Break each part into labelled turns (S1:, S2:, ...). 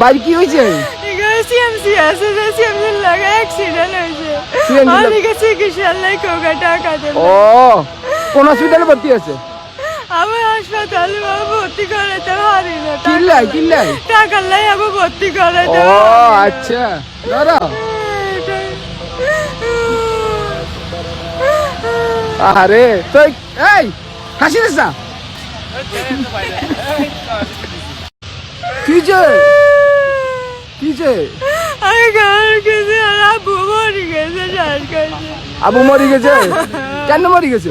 S1: বাড়ি কি হয়েছে?
S2: সিএমসি আছে যে সিএমসির লাগে অ্যাক্সিডেন্ট হয়েছে।
S1: CMC লাগ-
S2: অনেকে চিকিৎসালে কোকা টাকা দেবে
S1: ও কোন হসপিটালে ভর্তি আছে
S2: আমার হাসপাতালে ভর্তি করাতে পারি না। টাকা লাই? ভর্তি করাতে
S1: আচ্ছা দাদা আরে তো এই হাসি না? কি যে? কি যে?
S2: আমি ঘর গেছি আর আব্বু মরে গেছে শ্বাস করছে
S1: আবু মরি গেছে? কেন মরি গেছে?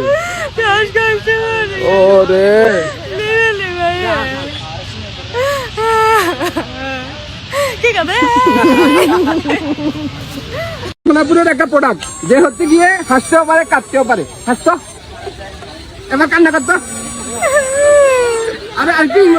S2: শ্বাস করছে মরে
S1: ও রে
S2: কি কথা?
S1: সোনাপুরের একটা প্রোডাক্ট যে হচ্ছে গিয়ে হাসতেও পারে কাঁদতেও পারে। হাসতো? এবার কান্না করতো? আরে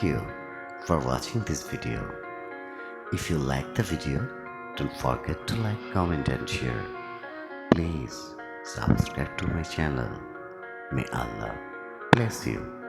S3: Thank you for watching this video. If you like the video, don't forget to like, comment and share. Please subscribe to my channel. May Allah bless you.